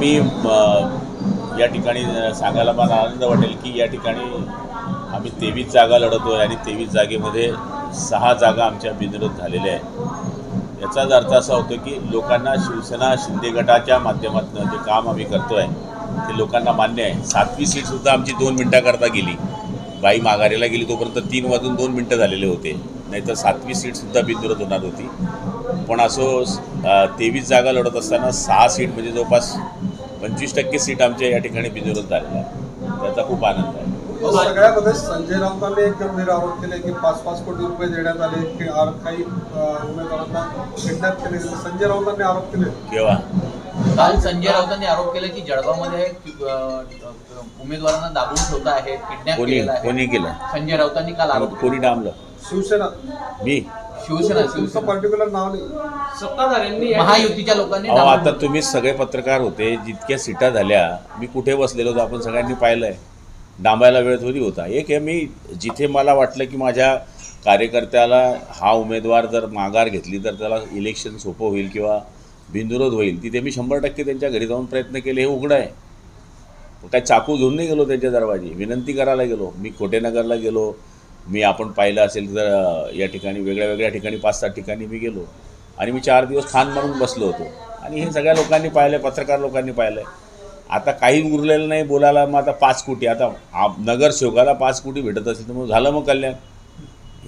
मी या ठिकाणी सांगायला मला आनंद वाटेल की या ठिकाणी आम्ही तेवीस जागा लढतो आहे आणि तेवीस जागेमध्ये सहा जागा आमच्या बिनविरोध झालेल्या आहेत. याचाच अर्थ असा होतो की लोकांना शिवसेना शिंदे गटाच्या माध्यमातून जे काम आम्ही करतो आहे ते लोकांना मान्य आहे. सातवी सीटसुद्धा आमची दोन मिनटाकरता गेली. बाई माघारीला गेली तोपर्यंत तीन वाजून दोन मिनटं झालेले होते. नाहीतर सातवी सीटसुद्धा बिनविरोध होणार होती. पण असो तेवीस जागा लढत असताना सहा सीट म्हणजे जवळपास पंचवीस टक्के सीट आमच्या या ठिकाणी बिनविरोध झालेल्या आहे. त्याचा खूप आनंद आहे. सगळ्यामध्ये संजय राऊतांनी एक गंभीर आरोप केले की पाच पाच कोटी रुपये देण्यात आले की आर- काही उमेदवारांना किडनॅप केले. संजय राऊतांनी आरोप केले. केव्हा? काल संजय राऊतांनी आरोप केला की जळगावमध्ये उमेदवारांना दाबून ठेवता आहे किडनॅप कोणी केलेला आहे. कोणी केलं? संजय राऊतांनी काल आरोप कोणी डांबलं? शिवसेना. मी? शिवसेना तुमचं शिवसेना. पर्टिक्युलर नाव नाही. सत्ताधाऱ्यांनी महायुतीच्या लोकांनी अहो आता तुम्ही सगळे पत्रकार होते जितक्या सीटा झाल्या मी कुठे बसलेलो होतो आपण सगळ्यांनी पाहिलंय. डांबायला वेळ थोडी होता. एक आहे मी जिथे मला वाटलं की माझ्या कार्यकर्त्याला हा उमेदवार जर माघार घेतली तर त्याला इलेक्शन सोपं होईल किंवा बिनविरोध होईल तिथे मी शंभर टक्के त्यांच्या घरी जाऊन प्रयत्न केले हे उघडं आहे. काय चाकू घेऊन नाही गेलो त्यांच्या दरवाजी? विनंती करायला गेलो. मी कोटेनगरला गेलो मी आपण पाहिलं असेल तर या ठिकाणी वेगळ्या वेगळ्या ठिकाणी पाच सात ठिकाणी मी गेलो. आणि मी चार दिवस ठाण मारून बसलो होतो. आणि हे सगळ्या लोकांनी पाहिलं आहे पत्रकार लोकांनी पाहिलं आहे आता काही उरलेलं नाही बोलायला मग आता पाच कोटी. आता नगरसेवकाला पाच कोटी भेटत असेल तर मग झालं मग कल्याण.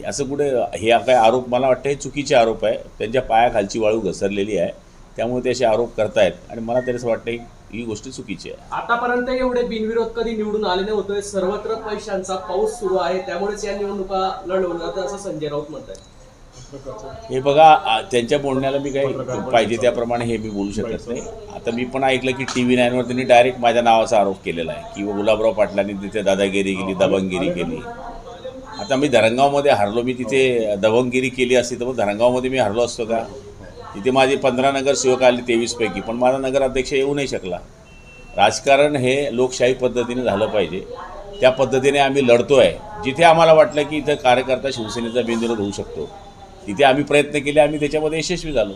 असं कुठे हे काय आरोप मला वाटतं हे चुकीचे आरोप आहे. त्यांच्या पायाखालची वाळू घसरलेली आहे. त्यामुळे ते असे आरोप करतायत. आणि मला तरी असं वाटतं ही- गोष्ट चुकीची आहे. आतापर्यंत एवढे बिनविरोध कधी निवडून आले नव्हते सर्वत्र पैशांचा पाऊस सुरू आहे. त्यामुळेच या निवडणुका लढवल्या जातात असं संजय राऊत म्हणतात हे बघा त्यांच्या बोलण्याला मी काही पाहिजे त्याप्रमाणे हे मी बोलू शकत नाही. आता मी पण ऐकलं की टी व्ही नाईनवर त्यांनी डायरेक्ट माझ्या नावाचा आरोप केलेला आहे की गुलाबराव पाटलांनी तिथे दादागिरी केली दबंगगिरी केली. आता मी धरणगावमध्ये हरलो मी तिथे दबंगगिरी केली असती तर मग धरणगावमध्ये मी हरलो असतो का? तिथे माझे पंधरा नगरसेवक आले तेवीसपैकी पण माझा नगराध्यक्ष येऊ नाही शकला. राजकारण हे लोकशाही पद्धतीने झालं पाहिजे. त्या पद्धतीने आम्ही लढतो आहे जिथे आम्हाला वाटलं की इथं कार्यकर्ता शिवसेनेचा बिंदूर होऊ शकतो तिथे आम्ही प्रयत्न केले आम्ही त्याच्यामध्ये यशस्वी झालो.